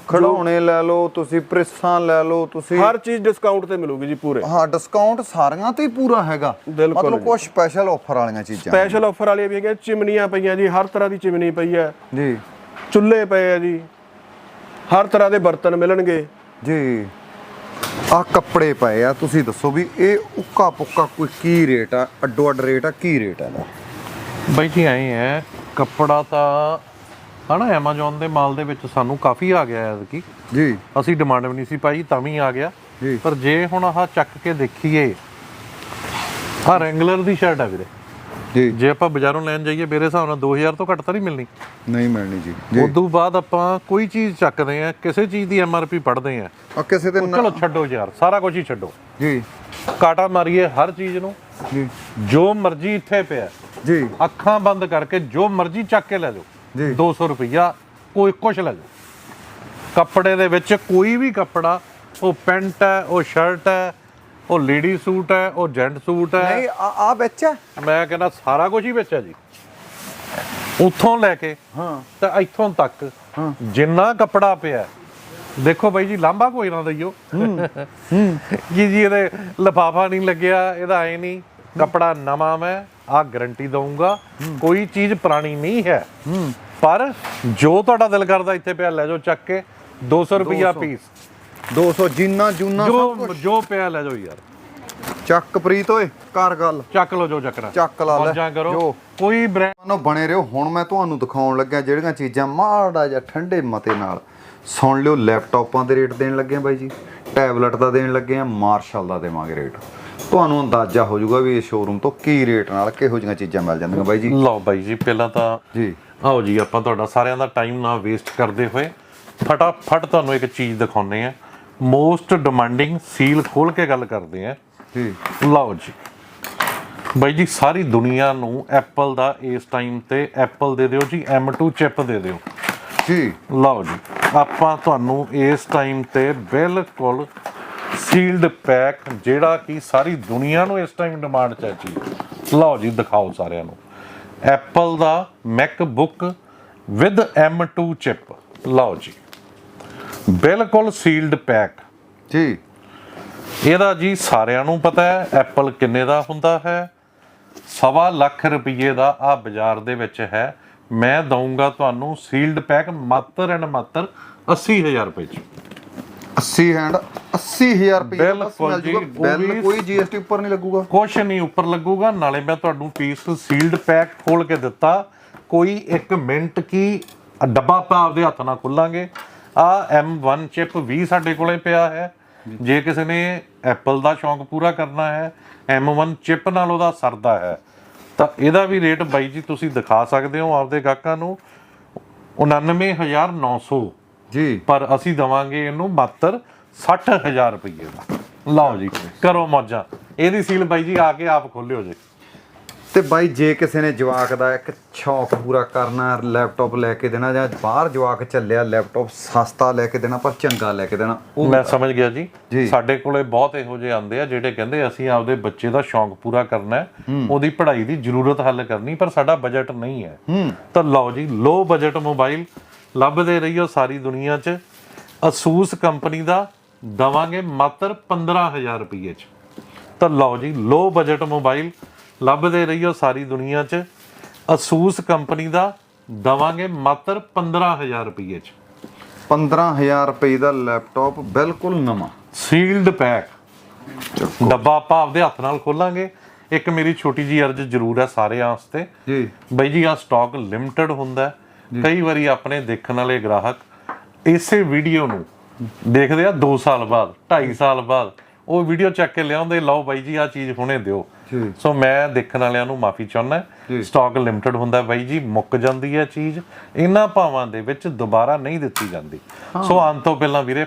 ਖਿਡੌਣੇ ਲੈ ਲਓ ਤੁਸੀਂ ਪ੍ਰਿਸਾਂ ਲੈ ਲਓ ਤੁਸੀਂ ਹਰ ਚੀਜ਼ ਡਿਸਕਾਊਂਟ ਤੇ ਮਿਲੂਗੀ ਜੀ ਪੂਰੇ। ਹਾਂ ਡਿਸਕਾਊਂਟ ਸਾਰੀਆਂ ਤੇ ਹੀ ਪੂਰਾ ਹੈਗਾ। ਮਤਲਬ ਜੀ। ਕੁਝ ਸਪੈਸ਼ਲ ਆਫਰ ਵਾਲੀਆਂ ਚੀਜ਼ਾਂ ਸਪੈਸ਼ਲ ਆਫਰ ਵਾਲੀਆਂ ਵੀ ਹੈਗੀਆਂ ਚਿਮਨੀਆਂ ਪਈਆਂ ਜੀ ਹਰ ਤਰ੍ਹਾਂ ਦੀ ਚਿਮਨੀ ਪਈ ਹੈ। ਜੀ। ਚੁੱਲ੍ਹੇ ਪਏ ਆ ਜੀ। ਹਰ ਤਰ੍ਹਾਂ ਦੇ ਬਰਤਨ ਮਿਲਣਗੇ। ਜੀ। ਆ ਕੱਪੜੇ ਪਏ ਆ ਤੁਸੀਂ ਦੱਸੋ ਵੀ ਇਹ ਉੱਕਾ ਪੁੱਕਾ ਕੋਈ ਕੀ ਰੇਟ ਆ? ਅੱਡੋ ਅੱਡ ਰੇਟ ਆ ਕੀ ਰੇਟ ਆ ਇਹਦਾ? ਬਾਈ ਜੀ ਆਏ ਹੈ ਕੱਪੜਾ ਤਾਂ ਹਨਾ Amazon ਦੇ ਮਾਲ ਦੇ ਵਿੱਚ ਸਾਨੂੰ ਕਾਫੀ ਆ ਗਿਆ ਹੈ ਕੀ। ਜੀ। ਅਸੀਂ ਡਿਮਾਂਡ ਵੀ ਨਹੀਂ ਸੀ ਪਾਈ ਤਾਂ ਵੀ ਆ ਗਿਆ। ਜੀ। ਪਰ ਜੇ ਹੁਣ ਆਹ ਚੱਕ ਕੇ ਦੇਖੀਏ ਆਹ ਰੈਂਗਲਰ ਦੀ ਸ਼ਰਟ ਆ ਵੀਰੇ। ਜੀ। ਜੇ ਆਪਾਂ ਬਾਜ਼ਾਰੋਂ ਲੈਣ ਜਾਈਏ ਮੇਰੇ ਹਿਸਾਬ ਨਾਲ 2000 ਤੋਂ ਘੱਟ ਤਾਂ ਨਹੀਂ ਮਿਲਣੀ। ਨਹੀਂ ਮਿਲਣੀ ਜੀ। ਉਦੋਂ ਬਾਅਦ ਆਪਾਂ ਕੋਈ ਚੀਜ਼ ਚੱਕਦੇ ਆ ਕਿਸੇ ਚੀਜ਼ ਦੀ ਐਮਆਰਪੀ ਪੜ੍ਹਦੇ ਆ ਆ ਕਿਸੇ ਦੇ ਚਲੋ ਛੱਡੋ ਯਾਰ ਸਾਰਾ ਕੁਝ ਹੀ ਛੱਡੋ। ਜੀ। ਕਾਟਾ ਮਾਰੀਏ ਹਰ ਚੀਜ਼ ਨੂੰ। ਜੀ। ਜੋ ਮਰਜ਼ੀ ਇੱਥੇ ਪਿਆ। ਜੀ। ਅੱਖਾਂ ਬੰਦ ਕਰਕੇ ਜੋ ਮਰਜ਼ੀ ਚੱਕ ਕੇ ਲੈ ਜਾਓ। ਜੀ। 200 ਰੁਪਈਆ ਕੋਈ ਕੁਛ ਲੈ ਜਾਓ। ਕੱਪੜੇ ਦੇ ਵਿੱਚ ਕੋਈ ਵੀ ਕੱਪੜਾ ਉਹ ਪੈਂਟ ਹੈ ਉਹ ਸ਼ਰਟ ਹੈ ਉਹ ਲੇਡੀ ਸੂਟ ਹੈ ਉਹ ਜੈਂਟ ਸੂਟ ਹੈ। ਨਹੀਂ ਆ ਆ ਵਿੱਚ ਹੈ ਮੈਂ ਕਹਿੰਦਾ ਸਾਰਾ ਕੁਝ ਹੀ ਵਿੱਚ ਹੈ ਜੀ। ਉੱਥੋਂ ਲੈ ਕੇ ਹਾਂ। ਤੇ ਇੱਥੋਂ ਤੱਕ ਜਿੰਨਾ ਕੱਪੜਾ ਪਿਆ ਦੇਖੋ ਬਾਈ ਜੀ ਲਾਂਬਾ ਕੋਈ ਨਾ ਦਈਓ। ਜੀ ਜੀ ਇਹਦੇ ਲਫਾਫਾ ਨਹੀਂ ਲੱਗਿਆ ਇਹਦਾ ਐ ਨਹੀਂ ਕੱਪੜਾ ਨਵਾਂ ਮੈਂ ਆ ਗਾਰੰਟੀ ਦਊਂਗਾ। ਕੋਈ ਚੀਜ਼ ਪੁਰਾਣੀ ਨਹੀਂ ਹੈ। ਪਰ ਜੋ ਤੁਹਾਡਾ ਦਿਲ ਕਰਦਾ ਇੱਥੇ ਪਿਆ ਲੈ ਜਾਓ ਚੱਕ ਕੇ। 200 ਰੁਪਿਆ ਪੀਸ 200 ਜਿੰਨਾ ਜੂਨਾ ਸਭ ਜੋ। ਜੋ ਪਿਆ ਲੈ ਜਾਓ ਯਾਰ। ਚੱਕ ਪ੍ਰੀਤ ਓਏ ਕਰ ਗੱਲ। ਚੱਕ ਲਓ ਜੋ ਚੱਕਣਾ। ਚੱਕ ਲਾ ਲੈ। ਮੌਜਾਂ ਕਰੋ। ਜੋ। ਕੋਈ ਬ੍ਰਾਂਡ ਮਾਨੋ ਬਣੇ ਰਹੋ। ਹੁਣ ਮੈਂ ਤੁਹਾਨੂੰ ਦਿਖਾਉਣ ਲੱਗਿਆ ਜਿਹੜੀਆਂ ਚੀਜ਼ਾਂ ਮਾੜਾ ਜਾਂ ਠੰਡੇ ਮਤੇ ਨਾਲ। ਸੁਣ ਲਿਓ ਲੈਪਟਾਪਾਂ ਦੇ ਰੇਟ ਦੇਣ ਲੱਗੇ ਆ ਬਾਈ ਜੀ। ਟੈਬਲੇਟ ਦਾ ਦੇਣ ਲੱਗੇ ਆ ਮਾਰਸ਼ਲ ਦਾ ਦੇਵਾਂਗੇ ਰੇਟ। ਤੁਹਾਨੂੰ ਅੰਦਾਜ਼ਾ ਹੋ ਜਾਊਗਾ ਵੀ ਇਹ ਸ਼ੋਰੂਮ ਤੋਂ ਕੀ ਰੇਟ ਨਾਲ ਕਿਹੋ ਜਿਹੀਆਂ ਚੀਜ਼ਾਂ ਮਿਲ ਜਾਂਦੀਆਂ ਬਾਈ ਜੀ। ਲਓ ਬਾਈ ਜੀ ਪਹਿਲਾਂ ਤਾਂ ਜੀ। ਆਓ ਜੀ ਆਪਾਂ ਤੁਹਾਡਾ ਸਾਰਿਆਂ ਦਾ ਟਾਈਮ ਨਾ ਵੇਸਟ ਕਰਦੇ ਹੋਏ ਫਟਾਫਟ ਤੁਹਾਨੂੰ ਇੱਕ ਚੀਜ਼ ਦਿਖਾਉਨੇ ਆ ਮੋਸਟ ਡਿਮਾਂਡਿੰਗ ਸੀਲ ਖੋਲ ਕੇ ਗੱਲ ਕਰਦੇ ਆ। ਜੀ। ਲਓ ਜੀ। ਬਾਈ ਜੀ ਸਾਰੀ ਦੁਨੀਆ ਨੂੰ ਐਪਲ ਦਾ ਇਸ ਟਾਈਮ ਤੇ ਐਪਲ ਦੇ ਦਿਓ ਜੀ M2 ਚਿਪ ਦੇ ਦਿਓ। ਜੀ। ਲਓ ਜੀ ਆਪਾਂ ਤੁਹਾਨੂੰ ਇਸ ਟਾਈਮ ਤੇ ਬਿਲਕੁਲ ਸੀਲਡ ਪੈਕ ਜਿਹੜਾ ਕਿ ਸਾਰੀ ਦੁਨੀਆ ਨੂੰ ਇਸ ਟਾਈਮ ਡਿਮਾਂਡ 'ਚ ਹੈ ਚੀਜ਼ ਲਓ ਜੀ ਦਿਖਾਓ ਸਾਰਿਆਂ ਨੂੰ। ਐਪਲ ਦਾ ਮੈਕਬੁੱਕ ਵਿਦ M2 ਚਿਪ ਲਓ ਜੀ। ਬਿਲਕੁਲ ਸੀਲਡ ਪੈਕ ਜੀ। ਇਹਦਾ ਜੀ ਸਾਰਿਆਂ ਨੂੰ ਪਤਾ ਹੈ ਐਪਲ ਕਿੰਨੇ ਦਾ ਹੁੰਦਾ ਹੈ? ਸਵਾ ਲੱਖ ਰੁਪਏ ਦਾ ਆ ਬਾਜ਼ਾਰ ਦੇ ਵਿੱਚ ਹੈ। ਮੈਂ ਦਊਂਗਾ ਤੁਹਾਨੂੰ ਸੀਲਡ ਪੈਕ ਮਾਤਰ ਐਂਡ ਮਾਤਰ 80000 ਰੁਪਏ ਚ। 80 ਹੈਂਡ 80000 ਰੁਪਏ ਬਿਲਕੁਲ ਜੀ, ਬਿੱਲ ਕੋਈ ਜੀਐਸਟੀ ਉੱਪਰ ਨਹੀਂ ਲੱਗੂਗਾ। ਕੁਛ ਨਹੀਂ ਉੱਪਰ ਲੱਗੂਗਾ ਨਾਲੇ ਮੈਂ ਤੁਹਾਨੂੰ ਪੀਸ ਸੀਲਡ ਪੈਕ ਖੋਲ ਕੇ ਦਿੱਤਾ। ਕੋਈ 1 ਮਿੰਟ ਕੀ ਡੱਬਾ ਆਪਾਂ ਆਪਦੇ ਹੱਥ ਨਾਲ ਖੋਲਾਂਗੇ। ਆ M1 ਚਿਪ ਵੀ ਸਾਡੇ ਕੋਲੇ ਪਿਆ ਹੈ। ਜੇ ਕਿਸੇ ਨੇ ਐਪਲ ਦਾ ਸ਼ੌਂਕ ਪੂਰਾ ਕਰਨਾ ਹੈ M1 ਚਿਪ ਨਾਲ ਉਹਦਾ ਸਰਦਾ ਹੈ। ਤਾਂ ਇਹਦਾ ਵੀ ਰੇਟ ਬਾਈ ਜੀ ਤੁਸੀਂ ਦਿਖਾ ਸਕਦੇ ਹੋ ਆਪਦੇ ਗਾਹਕਾਂ ਨੂੰ। 99900 ਜੀ। ਪਰ ਅਸੀਂ ਦਵਾਂਗੇ ਇਹਨੂੰ ਮਾਤਰ 60000 ਰੁਪਏ ਦਾ। ਲਓ ਜੀ ਕਰੋ ਮੌਜਾਂ। ਇਹਦੀ ਸੀਲ ਬਾਈ ਜੀ ਆ ਕੇ ਆਪ ਖੋਲਿਓ ਜੀ। ਤੇ ਬਾਈ ਜੇ ਕਿਸੇ ਨੇ ਜਵਾਕ ਦਾ ਇੱਕ ਸ਼ੌਕ ਪੂਰਾ ਕਰਨਾ ਲੈਪਟਾਪ ਲੈ ਕੇ ਦੇਣਾ ਜਾਂ ਬਾਹਰ ਜਵਾਕ ਚੱਲਿਆ ਲੈਪਟਾਪ ਸਸਤਾ ਲੈ ਕੇ ਦੇਣਾ ਪਰ ਚੰਗਾ ਲੈ ਕੇ ਦੇਣਾ ਉਹ ਮੈਂ ਸਮਝ ਗਿਆ ਜੀ। ਸਾਡੇ ਕੋਲੇ ਬਹੁਤ ਇਹੋ ਜਿਹੇ ਆਉਂਦੇ ਆ ਜਿਹੜੇ ਕਹਿੰਦੇ ਅਸੀਂ ਆਪਦੇ ਬੱਚੇ ਦਾ ਸ਼ੌਂਕ ਪੂਰਾ ਕਰਨਾ ਹੈ ਉਹਦੀ ਪੜ੍ਹਾਈ ਦੀ ਜ਼ਰੂਰਤ ਹੱਲ ਕਰਨੀ ਪਰ ਸਾਡਾ ਬਜਟ ਨਹੀਂ ਹੈ। ਤਾਂ ਲਓ ਜੀ ਲੋ ਬਜਟ ਮੋਬਾਈਲ ਲੱਭਦੇ ਰਹੀਓ ਸਾਰੀ ਦੁਨੀਆ 'ਚ। ਅਸੂਸ ਕੰਪਨੀ ਦਾ ਦਵਾਂਗੇ ਮਾਤਰ 15000 ਰੁਪਏ 'ਚ। ਤਾਂ ਲਓ ਜੀ ਲੋ ਬਜਟ ਮੋਬਾਈਲ ਲੱਭਦੇ ਰਹੀਓ ਸਾਰੀ ਦੁਨੀਆ 'ਚ। ਅਸੂਸ ਕੰਪਨੀ ਦਾ ਦਵਾਂਗੇ ਮਾਤਰ 15000 ਰੁਪਏ 'ਚ। 15000 ਰੁਪਏ ਦਾ ਲੈਪਟਾਪ ਬਿਲਕੁਲ ਨਵਾਂ। ਸੀਲਡ ਪੈਕ ਡੱਬਾ ਆਪਾਂ ਆਪਦੇ ਹੱਥ ਨਾਲ ਖੋਲਾਂਗੇ। ਇੱਕ ਮੇਰੀ ਛੋਟੀ ਜੀ ਅਰਜ਼ ਜ਼ਰੂਰ ਹੈ ਸਾਰਿਆਂ ਵਾਸਤੇ। ਜੀ। ਬਈ ਜੀ ਆ ਸਟਾਕ ਲਿਮਟਿਡ ਹੁੰਦਾ ਹੈ। ਕਈ ਵਾਰੀ ਆਪਣੇ ਦੇਖਣ ਵਾਲੇ ਗ੍ਰਾਹਕ ਇਸੇ ਵੀਡੀਓ ਨੂੰ ਦੇਖਦੇ ਆ 2 ਸਾਲ ਬਾਅਦ 2.5 ਸਾਲ ਬਾਅਦ। ਉਹ ਵੀਡੀਓ ਚੱਕ ਕੇ ਲਿਆਉਂਦੇ ਲਓ ਬਾਈ ਜੀ ਆ ਚੀਜ਼ ਹੁਣੇ ਦਿਓ। ਸੋ ਮੈਂ ਦੇਖਣ ਵਾਲਿਆਂ ਨੂੰ ਮਾਫੀ ਚਾਹੁੰਦਾ। ਸਟਾਕ ਲਿਮਟਿਡ ਹੁੰਦਾ ਬਾਈ ਜੀ ਮੁੱਕ ਜਾਂਦੀ ਹੈ ਚੀਜ਼। ਇਹਨਾਂ ਭਾਵਾਂ ਦੇ ਵਿੱਚ ਦੁਬਾਰਾ ਨਹੀਂ ਦਿੱਤੀ ਜਾਂਦੀ। ਸੋ ਆਉਣ ਤੋਂ ਪਹਿਲਾਂ ਵੀਰੇ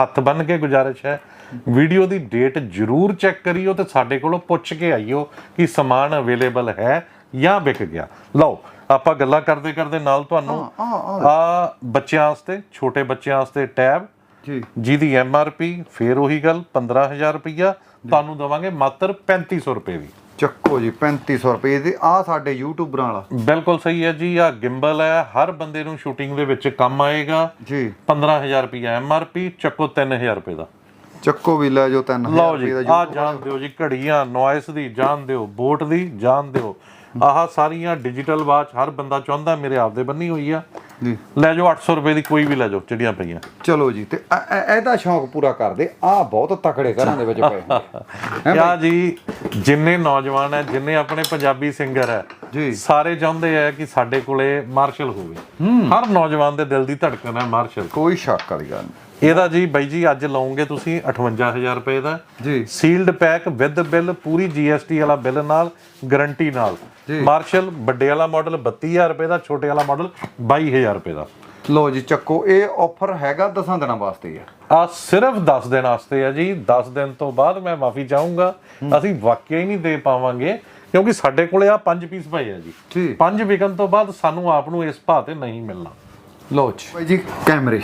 ਹੱਥ ਬੰਨ ਕੇ ਗੁਜ਼ਾਰਿਸ਼ ਹੈ। ਵੀਡੀਓ ਦੀ ਡੇਟ ਜ਼ਰੂਰ ਚੈੱਕ ਕਰਿਓ ਤੇ ਸਾਡੇ ਕੋਲੋਂ ਪੁੱਛ ਕੇ ਆਈਓ ਕਿ ਸਮਾਨ ਅਵੇਲੇਬਲ ਹੈ ਜਾਂ ਵਿਕ ਗਿਆ। ਲਓ ਆਪਾਂ ਗੱਲਾਂ ਕਰਦੇ ਕਰਦੇ ਨਾਲ ਤੁਹਾਨੂੰ ਆ ਬੱਚਿਆਂ ਵਾਸਤੇ ਛੋਟੇ ਬੱਚਿਆਂ ਵਾਸਤੇ ਟੈਬ ਜੀ। ਜਿਹਦੀ ਐਮ ਆਰ ਪੀ ਫੇਰ ਉਹੀ ਗੱਲ 15000 ਰੁਪਈਆ ਤੁਹਾਨੂੰ ਦਵਾਂਗੇ ਮਾਤਰ 3500 ਰੁਪਏ ਦੀ। ਚੱਕੋ ਜੀ 3500 ਰੁਪਏ ਦੀ ਆ ਸਾਡੇ ਯੂਟਿਊਬਰਾਂ ਵਾਲਾ। ਬਿਲਕੁਲ ਸਹੀ ਹੈ ਜੀ ਆ ਗਿੰਬਲ ਹੈ ਹਰ ਬੰਦੇ ਨੂੰ ਸ਼ੂਟਿੰਗ ਦੇ ਵਿੱਚ ਕੰਮ ਆਏਗਾ। ਜੀ। 15000 ਰੁਪਈਆ ਐਮ ਆਰ ਪੀ ਚੱਕੋ 3000 ਰੁਪਏ ਦਾ। ਚੱਕੋ ਵੀ ਲੈ ਜੋ 3000 ਲਓ ਜੀ ਰੁਪਏ ਦਾ ਆ ਜਾਣ ਦਿਓ ਜੀ ਘੜੀਆਂ ਨੋਇਸ ਦੀ ਜਾਣ ਦਿਓ ਬੋਟ ਦੀ ਜਾਣ ਦਿਓ। ਆਹ ਸਾਰੀਆਂ ਡਿਜੀਟਲ ਵਾਚ ਹਰ ਬੰਦਾ ਚਾਹੁੰਦਾ ਮੇਰੇ ਆਪ ਦੇ ਬੰਨੀ ਹੋਈ ਆ। ਜੀ। ਲੈ ਜਾਓ 800 ਰੁਪਏ ਦੀ ਕੋਈ ਵੀ ਲੈ ਜਾਓ ਚਿੜੀਆਂ ਪਈਆਂ। ਚਲੋ ਜੀ ਤੇ ਇਹ- ਇਹ- ਇਹਦਾ ਸ਼ੌਕ ਪੂਰਾ ਕਰਦੇ ਆ ਬਹੁਤ ਤਕੜੇ ਘਰਾਂ ਦੇ ਵਿੱਚ ਪਏ ਹੁੰਦੇ। ਕਿਆ [LAUGHS] ਜੀ ਜਿੰਨੇ ਨੌਜਵਾਨ ਹੈ ਜਿੰਨੇ ਆਪਣੇ ਪੰਜਾਬੀ ਸਿੰਗਰ ਹੈ ਜੀ। ਸਾਰੇ ਚਾਹੁੰਦੇ ਆ ਕਿ ਸਾਡੇ ਕੋਲੇ ਮਾਰਸ਼ਲ ਹੋਵੇ। ਹਰ ਨੌਜਵਾਨ ਦੇ ਦਿਲ ਦੀ ਧੜਕਨ ਹੈ ਮਾਰਸ਼ਲ ਕੋਈ ਸ਼ੱਕ ਵਾਲੀ ਗੱਲ ਨਹੀਂ। ਇਹਦਾ ਜੀ ਬਾਈ ਜੀ ਅੱਜ ਲਾਉਂਗੇ ਤੁਸੀਂ 58000 ਰੁਪਏ ਦਾ। ਜੀ। ਸੀਲਡ ਪੈਕ ਵਿਦ ਬਿੱਲ ਪੂਰੀ GST ਵਾਲਾ ਬਿੱਲ ਨਾਲ ਗਾਰੰਟੀ ਨਾਲ। ਮਾਰਸ਼ਲ ਵੱਡੇ ਵਾਲਾ ਮਾਡਲ 32000 ਰੁਪਏ ਦਾ ਛੋਟੇ ਵਾਲਾ ਮਾਡਲ 22000 ਰੁਪਏ ਦਾ। ਲਓ ਜੀ ਚੱਕੋ ਇਹ ਆਫਰ ਹੈਗਾ 10 ਦਿਨਾਂ ਵਾਸਤੇ ਆ। ਆ ਸਿਰਫ 10 ਦਿਨ ਵਾਸਤੇ ਆ ਜੀ। 10 ਦਿਨ ਤੋਂ ਬਾਅਦ ਮੈਂ ਮਾਫੀ ਚਾਹੂੰਗਾ। ਅਸੀਂ ਵਾਕਿਆ ਹੀ ਨਹੀਂ ਦੇ ਪਾਵਾਂਗੇ ਕਿਉਂਕਿ ਸਾਡੇ ਕੋਲੇ ਆ ਪੰਜ ਪੀਸ ਪਏ ਆ ਜੀ। ਜੀ। ਪੰਜ ਵਿਕਣ ਤੋਂ ਬਾਅਦ ਸਾਨੂੰ ਆਪ ਨੂੰ ਇਸ ਭਾਅ ਤੇ ਨਹੀਂ ਮਿਲਣਾ। ਲਓ ਜੀ। ਬਾਈ ਜੀ ਕੈਮਰੇ।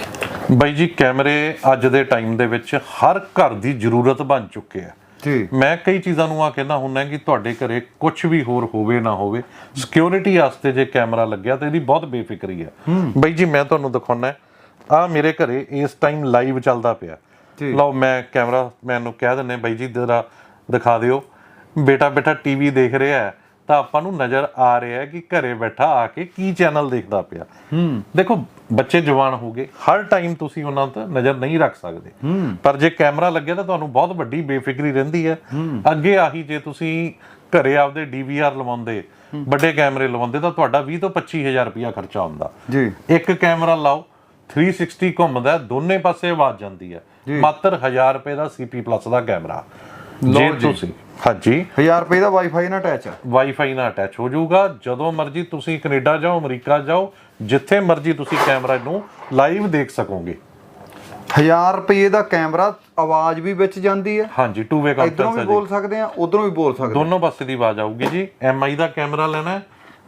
ਬਾਈ ਜੀ ਕੈਮਰੇ ਅੱਜ ਦੇ ਟਾਈਮ ਦੇ ਵਿੱਚ ਹਰ ਘਰ ਦੀ ਜ਼ਰੂਰਤ ਬਣ ਚੁੱਕੇ ਆ। ਜੀ। ਮੈਂ ਕਈ ਚੀਜ਼ਾਂ ਨੂੰ ਆ ਕਹਿੰਦਾ ਹੁੰਦਾ ਕਿ ਤੁਹਾਡੇ ਘਰੇ ਕੁਝ ਵੀ ਹੋਰ ਹੋਵੇ ਨਾ ਹੋਵੇ ਸਿਕਿਉਰਿਟੀ ਵਾਸਤੇ ਜੇ ਕੈਮਰਾ ਲੱਗਿਆ ਤਾਂ ਇਹਦੀ ਬਹੁਤ ਬੇਫਿਕਰੀ ਹੈ। ਬਾਈ ਜੀ ਮੈਂ ਤੁਹਾਨੂੰ ਦਿਖਾਉਣਾ ਆ ਮੇਰੇ ਘਰੇ ਇਸ ਟਾਈਮ ਲਾਈਵ ਚੱਲਦਾ ਪਿਆ। ਜੀ। ਲਓ ਮੈਂ ਕੈਮਰਾ ਮੈਨੂੰ ਕਹਿ ਦਿੰਨੇ ਬਾਈ ਜੀ ਜਰਾ ਦਿਖਾ ਦਿਓ। ਬੇਟਾ ਬੇਟਾ ਟੀਵੀ ਦੇਖ ਰਿਹਾ ਹੈ। ਤਾਂ ਆਪਾਂ ਨੂੰ ਨਜ਼ਰ ਆ ਰਿਹਾ ਹੈ ਕਿ ਘਰੇ ਬੈਠਾ ਆ ਕੇ ਕੀ ਚੈਨਲ ਦੇਖਦਾ ਪਿਆ। ਦੇਖੋ ਬੱਚੇ ਜਵਾਨ ਹੋ ਗਏ ਹਰ ਟਾਈਮ ਤੁਸੀਂ ਉਹਨਾਂ ਤੇ ਨਜ਼ਰ ਨਹੀਂ ਰੱਖ ਸਕਦੇ। ਪਰ ਜੇ ਕੈਮਰਾ ਲੱਗਿਆ ਤਾਂ ਤੁਹਾਨੂੰ ਬਹੁਤ ਵੱਡੀ ਬੇਫਿਕਰੀ ਰਹਿੰਦੀ ਹੈ। ਅੱਗੇ ਆਹੀ ਜੇ ਤੁਸੀਂ ਘਰੇ ਆਪਦੇ ਡੀਵੀਆਰ ਲਵਾਉਂਦੇ ਵੱਡੇ ਕੈਮਰੇ ਲਵਾਉਂਦੇ ਤਾਂ ਤੁਹਾਡਾ 20 ਤੋਂ 25000 ਰੁਪਇਆ ਖਰਚਾ ਆਉਂਦਾ ਜੀ। ਇੱਕ ਕੈਮਰਾ ਲਾਓ 360 ਘੁੰਮਦਾ ਹੈ, ਦੋਨੇ ਪਾਸੇ ਆਵਾਜ਼ ਜਾਂਦੀ ਹੈ। ਮਾਤਰ 1000 ਰੁਪਏ ਦਾ ਸੀਪੀ ਪਲੱਸ ਦਾ ਕੈਮਰਾ। ਜੇ ਤੁਸੀਂ ਹਾਂਜੀ। 1000 ਰੁਪਏ ਦਾ ਵਾਈਫਾਈ ਨਾਲ ਅਟੈਚ ਆ। ਵਾਈਫਾਈ ਨਾਲ ਅਟੈਚ ਹੋ ਜਾਊਗਾ। ਜਦੋਂ ਮਰਜ਼ੀ ਤੁਸੀਂ ਕੈਨੇਡਾ ਜਾਓ ਅਮਰੀਕਾ ਜਾਓ ਜਿੱਥੇ ਮਰਜ਼ੀ ਤੁਸੀਂ ਕੈਮਰਾ ਨੂੰ ਲਾਈਵ ਦੇਖ ਸਕੋਗੇ। 1000 ਰੁਪਏ ਦਾ ਕੈਮਰਾ ਆਵਾਜ਼ ਵੀ ਵਿੱਚ ਜਾਂਦੀ ਹੈ। ਹਾਂਜੀ ਟੂ ਵੇ ਇਧਰੋਂ ਕਾਨਫਰੰਸ ਵੀ ਬੋਲ ਸਕਦੇ ਆ ਉਧਰੋਂ ਵੀ ਬੋਲ ਸਕਦੇ ਦੋਨੋਂ ਪਾਸੇ ਦੀ ਆਵਾਜ਼ ਆਊਗੀ ਜੀ। MI ਦਾ ਕੈਮਰਾ ਲੈਣਾ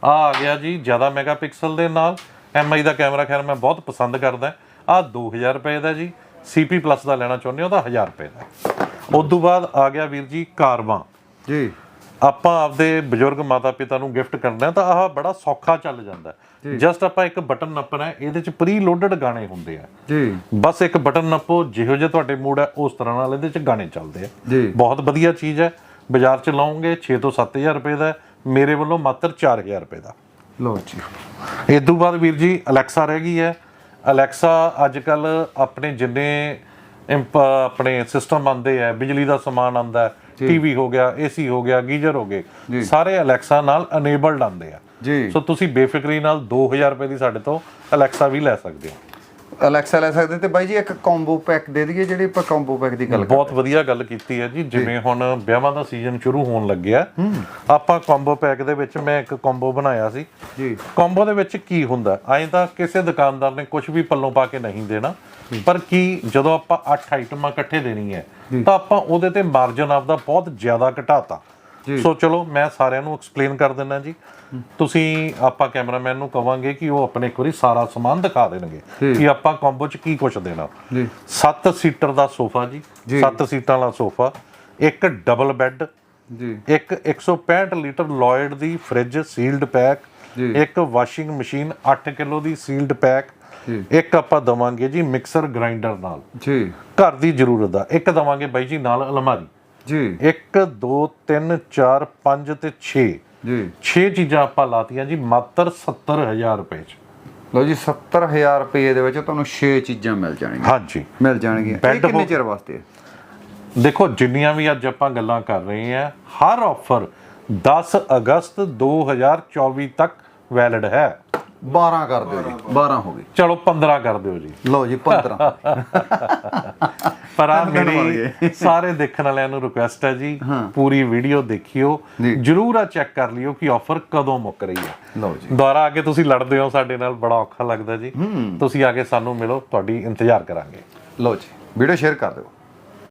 ਆ ਆ ਗਿਆ ਜੀ ਜ਼ਿਆਦਾ ਮੈਗਾਪਿਕਸਲ ਦੇ ਨਾਲ। MI ਦਾ ਕੈਮਰਾ ਖੈਰ ਮੈਂ ਬਹੁਤ ਪਸੰਦ ਕਰਦਾ। ਆ 2000 ਰੁਪਏ ਦਾ ਜੀ। CP ਪਲੱਸ ਦਾ ਲੈਣਾ ਚਾਹੁੰਦੇ ਹੋ ਤਾਂ 1000 ਰੁਪਏ ਦਾ। ਉਸ ਤੋਂ ਬਾਅਦ ਆ ਗਿਆ ਵੀਰ ਜੀ ਕਾਰਵਾਂ। ਜੀ। ਆਪਾਂ ਆਪਦੇ ਬਜ਼ੁਰਗ ਮਾਤਾ ਪਿਤਾ ਨੂੰ ਗਿਫਟ ਕਰਨਾ ਤਾਂ ਆਹ ਬੜਾ ਸੌਖਾ ਚੱਲ ਜਾਂਦਾ ਹੈ। ਜਸਟ ਆਪਾਂ ਇੱਕ ਬਟਨ ਨੱਪਣਾ ਇਹਦੇ ਚ ਪ੍ਰੀ ਲੋਡਡ ਗਾਣੇ ਹੁੰਦੇ ਆ। ਜੀ। ਬਸ ਇੱਕ ਬਟਨ ਨੱਪੋ ਜਿਹੋ ਜਿਹੇ ਤੁਹਾਡੇ ਮੂਡ ਹੈ ਉਸ ਤਰ੍ਹਾਂ ਨਾਲ ਇਹਦੇ ਚ ਗਾਣੇ ਚੱਲਦੇ ਆ। ਜੀ। ਬਹੁਤ ਵਧੀਆ ਚੀਜ਼ ਹੈ ਬਾਜ਼ਾਰ ਚ ਲਾਉਂਗੇ 6 ਤੋਂ 7000 ਰੁਪਏ ਦਾ ਮੇਰੇ ਵੱਲੋਂ ਮਾਤਰ 4000 ਰੁਪਏ ਦਾ। ਲਓ ਜੀ। ਇਸ ਤੋਂ ਬਾਅਦ ਵੀਰ ਜੀ ਅਲੈਕਸਾ ਰਹਿ ਗਈ ਹੈ। ਅਲੈਕਸਾ ਅੱਜ ਕੱਲ ਆਪਣੇ ਜਿੰਨੇ ਆਪਣੇ ਸਿਸਟਮ ਆਉਂਦੇ ਆ ਬਿਜਲੀ ਦਾ ਸਮਾਨ ਆਉਂਦਾ ਹੈ ਟੀਵੀ ਹੋ ਗਿਆ ਏਸੀ ਹੋ ਗਿਆ ਗੀਜ਼ਰ ਹੋ ਗਏ ਸਾਰੇ ਅਲੈਕਸਾ ਨਾਲ ਅਨੇਬਲਡ ਆਉਂਦੇ ਆ। ਜੀ। ਸੋ ਤੁਸੀਂ ਬੇਫਿਕਰੀ ਨਾਲ 2000 ਰੁਪਏ ਦੀ ਸਾਡੇ ਤੋਂ ਅਲੈਕਸਾ ਵੀ ਲੈ ਸਕਦੇ ਹੋ। ਅਲੈਕਸਾ ਲੈ ਸਕਦੇ ਤੇ ਬਾਈ ਜੀ ਇੱਕ ਕੰਬੋ ਪੈਕ ਦੇ ਦਈਏ ਜਿਹੜੀ ਆਪਾਂ ਕੰਬੋ ਪੈਕ ਦੀ ਗੱਲ ਬਹੁਤ ਵਧੀਆ ਗੱਲ ਕੀਤੀ ਹੈ ਜੀ। ਜਿਵੇਂ ਹੁਣ ਵਿਆਹਾਂ ਦਾ ਸੀਜ਼ਨ ਸ਼ੁਰੂ ਹੋਣ ਲੱਗਿਆ। ਆਪਾਂ ਕੰਬੋ ਪੈਕ ਦੇ ਵਿੱਚ ਮੈਂ ਇੱਕ ਕੰਬੋ ਬਣਾਇਆ ਸੀ। ਜੀ। ਕੰਬੋ ਦੇ ਵਿੱਚ ਕੀ ਹੁੰਦਾ? ਐਂ ਤਾਂ ਕਿਸੇ ਦੁਕਾਨਦਾਰ ਨੇ ਕੁਝ ਵੀ ਪੱਲੋਂ ਪਾ ਕੇ ਨਹੀਂ ਦੇਣਾ। ਪਰ ਕੀ ਜਦੋਂ ਆਪਾਂ 8 ਆਈਟਮਾਂ ਇਕੱਠੇ ਦੇਣੀ ਹੈ ਤਾਂ ਆਪਾਂ ਉਹਦੇ ਤੇ ਮਾਰਜਨ ਆਪਦਾ ਬਹੁਤ ਜ਼ਿਆਦਾ ਘਟਾਤਾ। ਸੋ ਚਲੋ ਮੈਂ ਸਾਰਿਆਂ ਨੂੰ ਐਕਸਪਲੇਨ ਕਰ ਦਿੰਦਾ ਜੀ। ਤੁਸੀਂ ਆਪਾਂ ਕੈਮਰਾਮੈਨ ਨੂੰ ਕਵਾਂਗੇ ਕਿ ਉਹ ਆਪਣੇ ਇੱਕ ਵਾਰੀ ਸਾਰਾ ਸਮਾਨ ਦਿਖਾ ਦੇਣਗੇ ਕਿ ਆਪਾਂ ਕੰਬੋ 'ਚ ਕੀ ਕੁਝ ਦੇਣਾ। ਜੀ। 7 ਸੀਟਰ ਦਾ ਸੋਫਾ ਜੀ। 7 ਸੀਟਾਂ ਵਾਲਾ ਸੋਫਾ। ਇੱਕ ਡਬਲ ਬੈੱਡ ਜੀ। ਇੱਕ 165 ਲੀਟਰ ਲੋਇਡ ਦੀ ਫ੍ਰਿਜ ਸੀਲਡ ਪੈਕ ਜੀ। ਇੱਕ ਵਾਸ਼ਿੰਗ ਮਸ਼ੀਨ 8 ਕਿਲੋ ਦੀ ਸੀਲਡ ਪੈਕ ਜੀ। ਇੱਕ ਆਪਾਂ ਦਵਾਂਗੇ ਜੀ ਮਿਕਸਰ ਗ੍ਰਾਈਂਡਰ ਨਾਲ। ਜੀ। ਘਰ ਦੀ ਜ਼ਰੂਰਤ ਦਾ। ਇੱਕ ਦਵਾਂਗੇ ਬਾਈ ਜੀ ਨਾਲ ਅਲਮਾਰੀ। ਜੀ। 1 2 3 4 5 ਤੇ 6 ਜੀ। 6 ਚੀਜ਼ਾਂ ਆਪਾਂ ਲਾਤੀਆਂ ਜੀ ਮਾਤਰ 70000 ਰੁਪਏ ਚ। ਲਓ ਜੀ 70000 ਰੁਪਏ ਦੇ ਵਿੱਚ ਤੁਹਾਨੂੰ 6 ਚੀਜ਼ਾਂ ਮਿਲ ਜਾਣਗੀਆਂ। ਹਾਂਜੀ। ਮਿਲ ਜਾਣਗੀਆਂ। ਇਹ ਕਿੰਨੇ ਚਿਰ ਵਾਸਤੇ? ਦੇਖੋ ਜਿੰਨੀਆਂ ਵੀ ਅੱਜ ਆਪਾਂ ਗੱਲਾਂ ਕਰ ਰਹੇ ਹਾਂ ਹਰ ਆਫਰ 10 ਅਗਸਤ 2024 ਤੱਕ ਵੈਲਿਡ ਹੈ। 12 ਕਰ ਦਿਓ ਜੀ 12 ਹੋ ਗਈ ਚਲੋ 15 ਕਰ ਦਿਓ ਜੀ। ਲਓ ਜੀ 15 [LAUGHS] ਪਰ ਆ [LAUGHS] ਮੇਰੀ [LAUGHS] ਸਾਰੇ ਦੇਖਣ ਵਾਲਿਆਂ ਨੂੰ ਰਿਕੁਐਸਟ ਹੈ ਜੀ ਪੂਰੀ ਵੀਡੀਓ ਦੇਖਿਓ। ਜਰੂਰ ਆ ਚੈੱਕ ਕਰ ਲਿਓ ਕਿ ਆਫਰ ਕਦੋਂ ਮੁੱਕ ਰਹੀ ਹੈ। ਲਓ ਜੀ। ਦੁਬਾਰਾ ਆ ਕੇ ਤੁਸੀਂ ਲੜਦੇ ਹੋ ਸਾਡੇ ਨਾਲ ਬੜਾ ਔਖਾ ਲੱਗਦਾ ਜੀ। ਤੁਸੀਂ ਆ ਕੇ ਸਾਨੂੰ ਮਿਲੋ ਤੁਹਾਡੀ ਇੰਤਜ਼ਾਰ ਕਰਾਂਗੇ। ਲਓ ਜੀ ਵੀਡੀਓ ਸ਼ੇਅਰ ਕਰ ਦਿਓ।